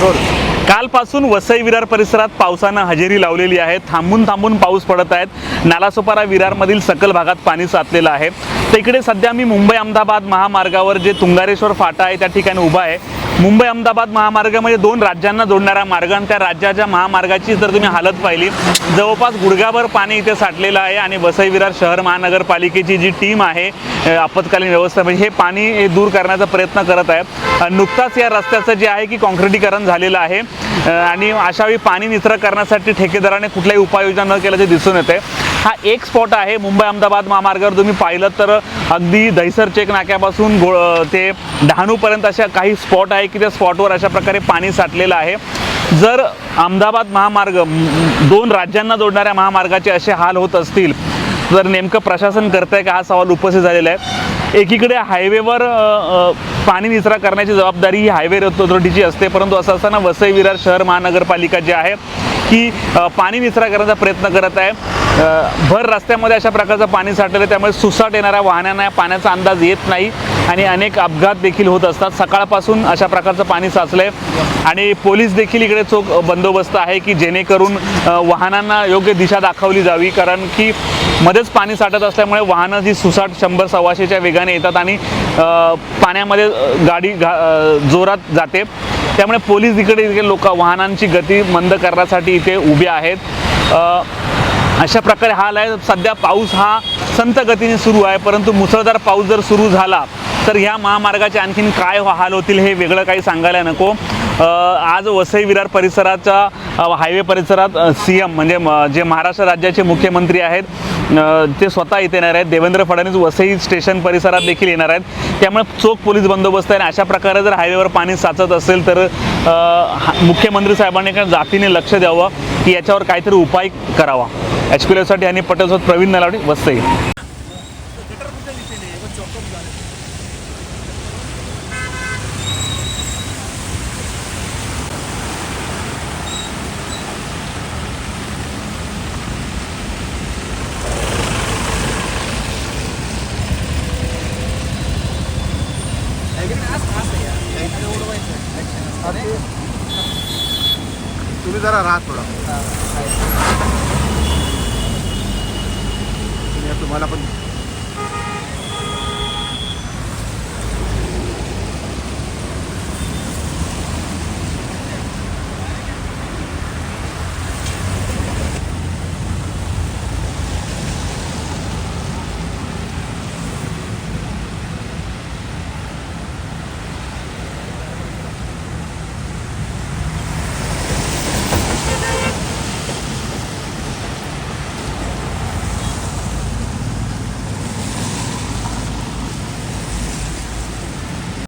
Road. कालपासून वसई विरार परिसरात पावसानं हजेरी लावलेली आहे. थांबून थांबून पाऊस पडत आहेत. नालासोपारा विरारमधील सकल भागात पाणी साचलेलं आहे. तर इकडे सध्या मी मुंबई अहमदाबाद महामार्गावर जे तुंगारेश्वर फाटा आहे त्या ठिकाणी उभा आहे. मुंबई अहमदाबाद महामार्गामध्ये दोन राज्यांना जोडणारा मार्ग आणि त्या राज्याच्या महामार्गाची जर तुम्ही हालत पाहिली जवळपास गुडघाभर पाणी इथे साठलेलं आहे आणि वसई विरार शहर महानगरपालिकेची जी टीम आहे आपत्कालीन व्यवस्था म्हणजे हे पाणी हे दूर करण्याचा प्रयत्न करत आहे नुकताच या रस्त्याचं जे आहे की कॉन्क्रिटीकरण झालेलं आहे आणि अशावेळी पाणी निचरा करण्यासाठी ठेकेदाराने कुठल्याही उपाययोजना न केल्याचे दिसून येते हा एक स्पॉट आहे मुंबई अहमदाबाद महामार्गावर तुम्ही पाहिलं तर अगदी दहिसर चेक नाक्यापासून गो ते डहाणूपर्यंत अशा काही स्पॉट आहे की त्या स्पॉटवर अशा प्रकारे पाणी साठलेलं आहे. जर अहमदाबाद महामार्ग दोन राज्यांना जोडणाऱ्या महामार्गाचे असे हाल होत असतील तर नेमकं प्रशासन करत आहे का? हा सवाल उपस्थित झालेला आहे. एकीकडे हायवेवर पाणी निचरा करण्याची जबाबदारी ही हायवे अथॉरिटीची असते परंतु असं असताना वसई विरार शहर महानगरपालिका जी आहे की पाणी निचरा करण्याचा प्रयत्न करत आहे. भर रस्त्यामध्ये अशा प्रकारचं पाणी साठलेलं आहे त्यामुळे सुसाट येणाऱ्या वाहनांना पाण्याचा अंदाज येत नाही आणि अनेक अपघात देखील होत असतात. सकाळपासून अशा प्रकारचं पाणी साचलंय आणि पोलीस देखील इकडे चोख बंदोबस्त आहे की जेणेकरून वाहनांना योग्य दिशा दाखवली जावी. कारण की मध्येच पाणी साठत असल्यामुळे वाहनं जी सुसाट शंभर सव्वाशेच्या वेगाने येतात आणि पाण्यामध्ये गाडी घा जोरात जाते. त्यामुळे पोलीस इकडे इकडे लोक वाहनांची गती मंद करण्यासाठी इथे उभे आहेत. अशा प्रकारे हाल आहे. सध्या पाऊस हा संत गतीने सुरू आहे परंतु मुसळधार पाऊस जर सुरू झाला तर ह्या महामार्गाचे आणखीन काय हाल होतील हे वेगळं काही सांगायला नको. आज वसई विरार परिसराच्या हायवे परिसरात सी एम म्हणजे म- जे महाराष्ट्र राज्याचे मुख्यमंत्री आहेत ते स्वतः इथे येणार आहेत. देवेंद्र फडणवीस वसई स्टेशन परिसरात देखील येणार आहेत. त्यामुळे चोख पोलीस बंदोबस्त आहे आणि अशा प्रकारे जर हायवेवर पाणी साचत असेल तर हा- मुख्यमंत्री साहेबांनी एका जातीने लक्ष द्यावं की याच्यावर काहीतरी उपाय करावा. एच पी एलसाठी आणि पटेलसोबत प्रवीण नलावडे वसई. तुम्ही जरा राहा थोडा. तुम्ही- तुम्हाला पण